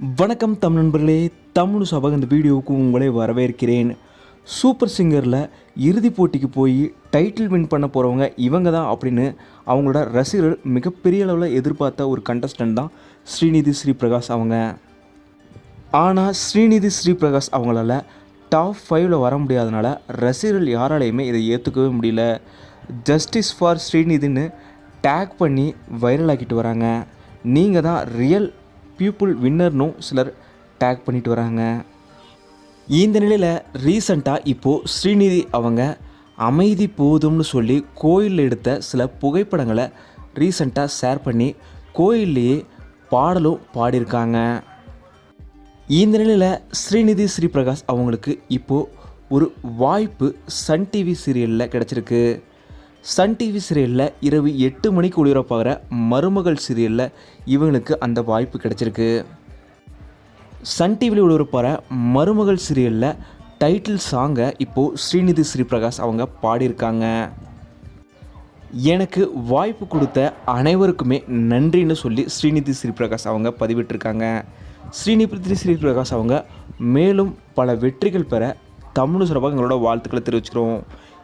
வணக்கம் தமிழ் நண்பர்களே தமிழ் சபக இந்த வீடியோவுக்கு உங்களை வரவேற்கிறேன். சூப்பர் சிங்கரில் இறுதிப் போட்டிக்கு போய் டைட்டில் வின் பண்ண போகிறவங்க இவங்க தான் அப்படின்னு அவங்களோட ரசிகர்கள் மிகப்பெரிய அளவில் எதிர்பார்த்த ஒரு கண்டஸ்டன்ட் தான் ஸ்ரீநிதி ஸ்ரீபிரகாஷ் அவங்க. ஆனால் ஸ்ரீநிதி ஸ்ரீபிரகாஷ் அவங்களால டாப் ஃபைவ்ல வர முடியாதனால ரசிகர்கள் யாராலையுமே இதை ஏற்றுக்கவே முடியல. ஜஸ்டிஸ் ஃபார் ஸ்ரீநிதின்னு டேக் பண்ணி வைரல் ஆக்கிட்டு வராங்க. நீங்கள் தான் ரியல் பீப்புள் வின்னர்னும் சிலர் டேக் பண்ணிட்டு வராங்க. இந்த நிலையில் ரீசண்டாக இப்போது ஸ்ரீநிதி அவங்க அமைதி போதும்னு சொல்லி கோயிலில் எடுத்த சில புகைப்படங்களை ரீசண்டாக ஷேர் பண்ணி கோயில்லையே பாடலும் பாடியிருக்காங்க. இந்த நிலையில் ஸ்ரீநிதி ஸ்ரீபிரகாஷ் அவங்களுக்கு இப்போது ஒரு வாய்ப்பு சன் டிவி சீரியலில் கிடச்சிருக்கு. சன் டிவி சீரியலில் இரவு எட்டு மணிக்கு ஒளிபரப்பாகிற மருமகள் சீரியலில் இவங்களுக்கு அந்த வாய்ப்பு கிடைச்சிருக்கு. சன் டிவியில் ஒளிபரப்பாகிற மருமகள் சீரியலில் டைட்டில் சாங்கை இப்போது ஸ்ரீநிதி ஸ்ரீபிரகாஷ் அவங்க பாடியிருக்காங்க. எனக்கு வாய்ப்பு கொடுத்த அனைவருக்குமே நன்றின்னு சொல்லி ஸ்ரீநிதி ஸ்ரீபிரகாஷ் அவங்க பதிவிட்டிருக்காங்க. ஸ்ரீநிதி ஸ்ரீபிரகாஷ் அவங்க மேலும் பல வெற்றிகள் பெற தமிழ் சிறப்பாக எங்களோட வாழ்த்துக்களை தெரிவிச்சுக்கிறோம்.